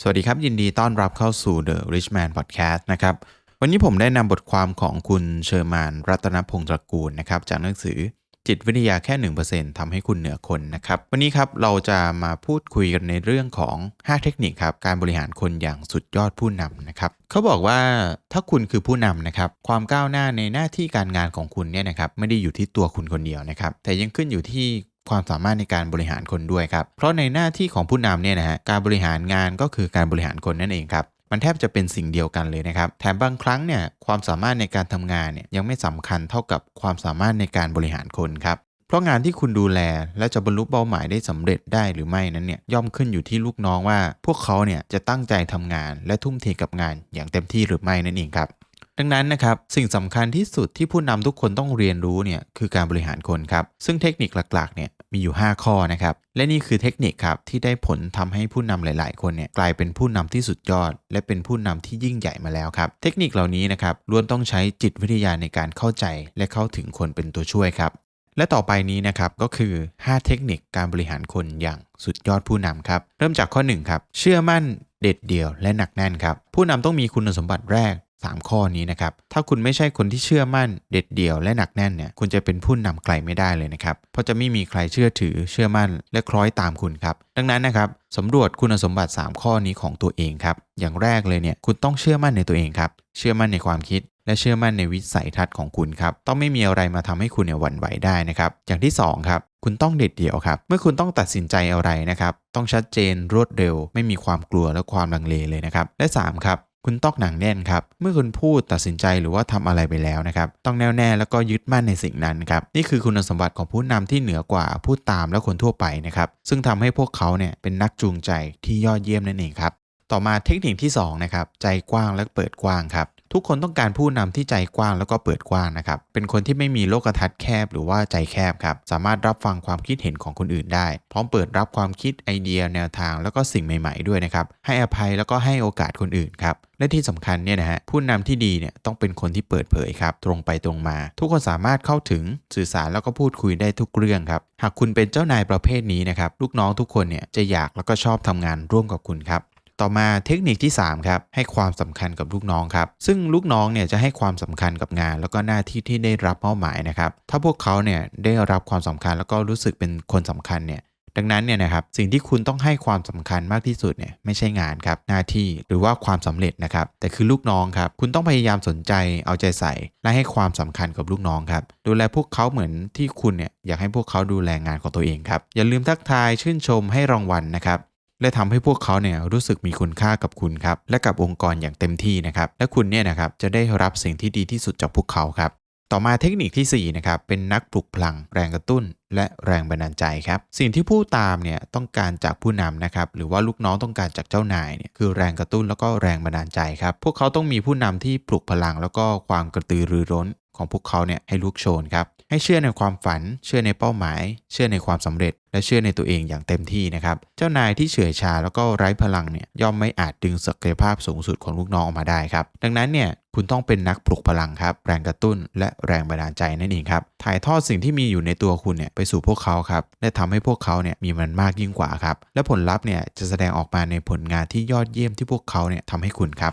สวัสดีครับ ยินดีต้อนรับเข้าสู่ The Rich Man Podcast นะครับ วันนี้ผมได้นำบทความของคุณเชอร์มาน รัตนพงศ์ตระกูลนะครับ จากหนังสือจิตวิทยาแค่ 1%ทำให้คุณเหนือคนนะครับ วันนี้ครับเราจะมาพูดคุยกันในเรื่องของ 5 เทคนิคครับ การบริหารคนอย่างสุดยอดผู้นำนะครับเขาบอกว่าถ้าคุณคือผู้นำนะครับ ความก้าวหน้าในหน้าที่การงานของคุณเนี่ยนะครับไม่ได้อยู่ที่ตัวคุณคนเดียวนะครับ แต่ยังขึ้นอยู่ที่ ความสามารถในการบริหารคนด้วยครับ เพราะในหน้าที่ของผู้นำเนี่ยนะฮะการบริหารงานก็คือการบริหารคนนั่นเองครับมันแทบจะเป็นสิ่งเดียวกันเลยนะครับ แถมบางครั้งเนี่ยความสามารถในการทำงานเนี่ยยังไม่สำคัญเท่ากับความสามารถในการบริหารคนครับ เพราะงานที่คุณดูแลและจะบรรลุเป้าหมายได้สำเร็จได้หรือไม่นั้นเนี่ยย่อมขึ้นอยู่ที่ลูกน้องว่า พวกเขาเนี่ยจะตั้งใจทำงานและทุ่มเทกับงานอย่างเต็มที่หรือไม่นั่นเองครับ ดังนั้นนะครับสิ่งสำคัญที่สุดที่ผู้นำทุกคนต้องเรียนรู้เนี่ยคือการบริหารคนครับ ซึ่งเทคนิคหลักๆเนี่ยมีอยู่ 5 ข้อนะครับ และนี่คือเทคนิคครับที่ได้ผลทำให้ผู้นำหลาย ๆ คนเนี่ยกลายเป็นผู้นำที่สุดยอด และเป็นผู้นำที่ยิ่งใหญ่มาแล้วครับ เทคนิคเหล่านี้นะครับล้วนต้องใช้จิตวิทยาในการเข้าใจ และเข้าถึงคนเป็นตัวช่วยครับ และต่อไปนี้นะครับก็คือ 5 เทคนิคการบริหารคนอย่างสุดยอดผู้นำครับ เริ่มจากข้อ1ครับเชื่อมั่นเด็ดเดี่ยวและหนักแน่นครับผู้นำต้องมีคุณสมบัติแรก 3 ข้อนี้นะครับ ถ้าคุณไม่ใช่คนที่เชื่อมั่นเด็ดเดี่ยวและหนักแน่นเนี่ย คุณจะเป็นผู้นำไกลไม่ได้เลยนะครับ เพราะจะไม่มีใครเชื่อถือเชื่อมั่นและคล้อยตามคุณครับ ดังนั้นนะครับสำรวจคุณสมบัติ 3 ข้อนี้ของตัวเองครับ อย่างแรกเลยเนี่ย คุณต้องเชื่อมั่นในตัวเองครับ เชื่อมั่นในความคิด และเชื่อมั่นในวิสัยทัศน์ของคุณครับ ต้องไม่มีอะไรมาทำให้คุณเนี่ยหวั่นไหวได้นะครับ อย่างที่2ครับ คุณต้องเด็ดเดี่ยวครับ เมื่อคุณต้องตัดสินใจอะไรนะครับ ต้องชัดเจนรวดเร็ว ไม่มีความกลัวและความลังเลเลยนะครับ และ3ครับ คุณต้องหนังแน่นครับ เมื่อคุณพูดตัดสินใจหรือว่าทำอะไรไปแล้วนะครับ ต้องแน่วแน่แล้วก็ยึดมั่นในสิ่งนั้นครับ นี่คือคุณสมบัติของผู้นำที่เหนือกว่าผู้ตามและคนทั่วไปนะครับ ซึ่งทำให้พวกเขาเนี่ยเป็นนักจูงใจที่ยอดเยี่ยมนั่นเองครับ ต่อมาเทคนิคที่2นะครับ ใจกว้างและเปิดกว้างครับ ทุกคนต้องการผู้นำที่ใจกว้างแล้วก็เปิดกว้างนะครับ เป็นคนที่ไม่มีโลกทัศน์แคบหรือว่าใจแคบครับ สามารถรับฟังความคิดเห็นของคนอื่นได้ พร้อมเปิดรับความคิดไอเดียแนวทาง แล้วก็สิ่งใหม่ ๆด้วยนะครับ ให้อภัยแล้วก็ให้โอกาสคนอื่นครับ และที่สำคัญเนี่ยนะฮะ ผู้นำที่ดีเนี่ยต้องเป็นคนที่เปิดเผยครับ ตรงไปตรงมา ทุกคนสามารถเข้าถึงสื่อสารแล้วก็พูดคุยได้ทุกเรื่องครับ หากคุณเป็นเจ้านายประเภทนี้นะครับ ลูกน้องทุกคนเนี่ยจะอยากแล้วก็ชอบทำงานร่วมกับคุณครับ ต่อมาเทคนิคที่3ครับให้ความสำคัญกับลูกน้องครับซึ่งลูกน้องเนี่ยจะให้ความสำคัญกับงาน แล้วก็หน้าที่ที่ได้รับมอบหมายนะครับถ้าพวกเขาเนี่ยได้รับความสำคัญแล้วก็รู้สึกเป็นคนสำคัญเนี่ยดังนั้นเนี่ยนะครับสิ่งที่คุณต้องให้ความสำคัญมากที่สุดเนี่ยไม่ใช่งานครับหน้าที่หรือว่าความสำเร็จนะครับแต่คือลูกน้องครับคุณต้องพยายามสนใจเอาใจใส่ และให้ความสำคัญกับลูกน้องครับดูแลพวกเขาเหมือนที่คุณเนี่ยอยากให้พวกเขาดูแลงานของตัวเองครับอย่าลืมทักทายชื่นชมให้รางวัลนะครับ และทำให้พวกเขาเนี่ยรู้สึกมีคุณค่ากับคุณครับและกับองค์กรอย่างเต็มที่นะครับและคุณเนี่ยนะครับจะได้รับสิ่งที่ดีที่สุดจากพวกเขาครับต่อมาเทคนิคที่4นะครับเป็นนักปลุกพลังแรงกระตุ้น และแรงบันดาลใจครับสิ่งที่ผู้ตามเนี่ยต้องการจากผู้นำนะครับหรือว่าลูกน้องต้องการจากเจ้านายเนี่ยคือแรงกระตุ้นแล้วก็แรงบันดาลใจครับพวกเขาต้องมีผู้นำที่ปลุกพลังแล้วก็ความกระตือรือร้น ของพวกเขาเนี่ยให้ลุกโชนครับ ให้เชื่อในความฝัน เชื่อในเป้าหมาย เชื่อในความสำเร็จ และเชื่อในตัวเองอย่างเต็มที่นะครับ เจ้านายที่เฉื่อยชาแล้วก็ไร้พลังเนี่ยย่อมไม่อาจดึงศักยภาพสูงสุดของลูกน้องออกมาได้ครับ ดังนั้นเนี่ยคุณต้องเป็นนักปลุกพลังครับ แรงกระตุ้นและแรงบันดาลใจนั่นเองครับ ถ่ายทอดสิ่งที่มีอยู่ในตัวคุณเนี่ยไปสู่พวกเขาครับ และทำให้พวกเขาเนี่ยมีมันมากยิ่งกว่าครับ และผลลัพธ์เนี่ยจะแสดงออกมาในผลงานที่ยอดเยี่ยมที่พวกเขาเนี่ยทำให้คุณครับ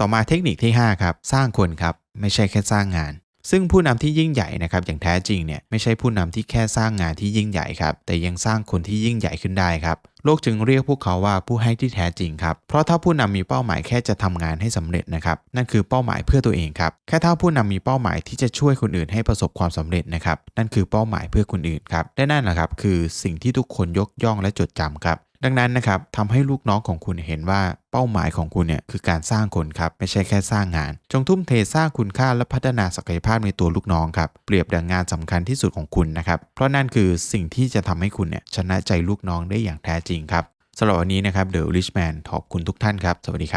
ต่อมาเทคนิคที่5ครับ สร้างคนครับ ไม่ใช่แค่สร้างงาน ซึ่งผู้นำที่ยิ่งใหญ่นะครับอย่างแท้จริงเนี่ยไม่ใช่ผู้นำที่แค่สร้างงานที่ยิ่งใหญ่ครับแต่ยังสร้างคนที่ยิ่งใหญ่ขึ้นได้ครับโลกจึงเรียกพวกเขาว่าผู้ให้ที่แท้จริงครับ เพราะถ้าผู้นำมีเป้าหมายแค่จะทำงานให้สำเร็จนะครับ นั่นคือเป้าหมายเพื่อตัวเองครับ แค่ถ้าผู้นำมีเป้าหมายที่จะช่วยคนอื่นให้ประสบความสำเร็จนะครับ นั่นคือเป้าหมายเพื่อคนอื่นครับ และนั่นแหละครับคือสิ่งที่ทุกคนยกย่องและจดจำครับ ดังนั้นนะครับทำให้ลูกน้องของคุณเห็นว่าเป้าหมายของคุณเนี่ยคือการสร้างคนครับไม่ใช่แค่สร้างงาน จงทุ่มเทสร้างคุณค่าและพัฒนาศักยภาพในตัวลูกน้องครับเปรียบดังงานสำคัญที่สุดของคุณนะครับเพราะนั่นคือสิ่งที่จะทำให้คุณเนี่ยชนะใจลูกน้องได้อย่างแท้จริงครับสำหรับวันนี้นะครับเดอะริชแมนขอบคุณทุกท่านครับ สวัสดีครับ